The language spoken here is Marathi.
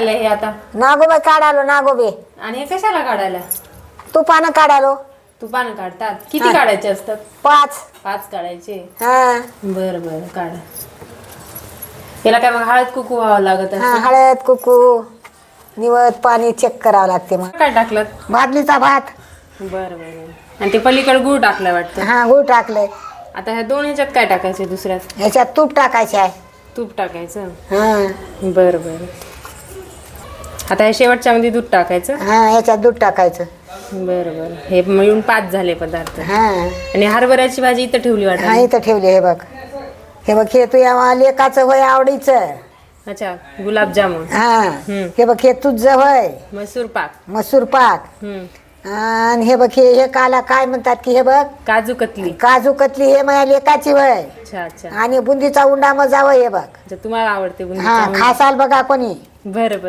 आलंय हे आता. नागोबाई काढालो नागोबे. आणि हे कशाला काढायला? तुपानं काढालो तुपानं काढतात. किती काढायचे असतात? पाच. पाच काढायचे. हा. बर बर काढा. याला काय मग हळद कुकू व्हावं लागत हा असेल. हळद कुकू. निवत पाणी चेक करावं लागते मग. काय टाकलं? भाजलीचा भात. बर बर. आणि ते पलीकडे गुळ टाकलं वाटतं. हा गूळ टाकलंय. आता ह्या दोन ह्याच्यात काय टाकायचे दुसऱ्यात? ह्याच्यात तूप टाकायचे आहे. तूप टाकायचं? हा. बर बर. आता ह्या शेवटच्या मध्ये दूध टाकायचं? हा ह्याच्यात दूध टाकायचं. बर बर. हे मिळून पाच झाले पदार्थ. हा. आणि हरभऱ्याची भाजी इथं ठेवली हा वाटत इथं ठेवले हे बघ. हे बघ हे तुझ्या लेकाचं वय आवडीचं. अच्छा गुलाबजामुन. हा. हम्म. हे बघ हे तुझं वय. मसूर पाक. मसूर पाक. हम्म. आणि हे बघ हे हे काला काय म्हणतात की हे बघ? काजू कतली. काजू कतली हे माझ्या लेकाची वय. अच्छा अच्छा. आणि बुंदीचा उंडा मजावं हे बघ. अच्छा तुम्हाला आवडते हा. खासाल बघा कोणी. बरं बरं.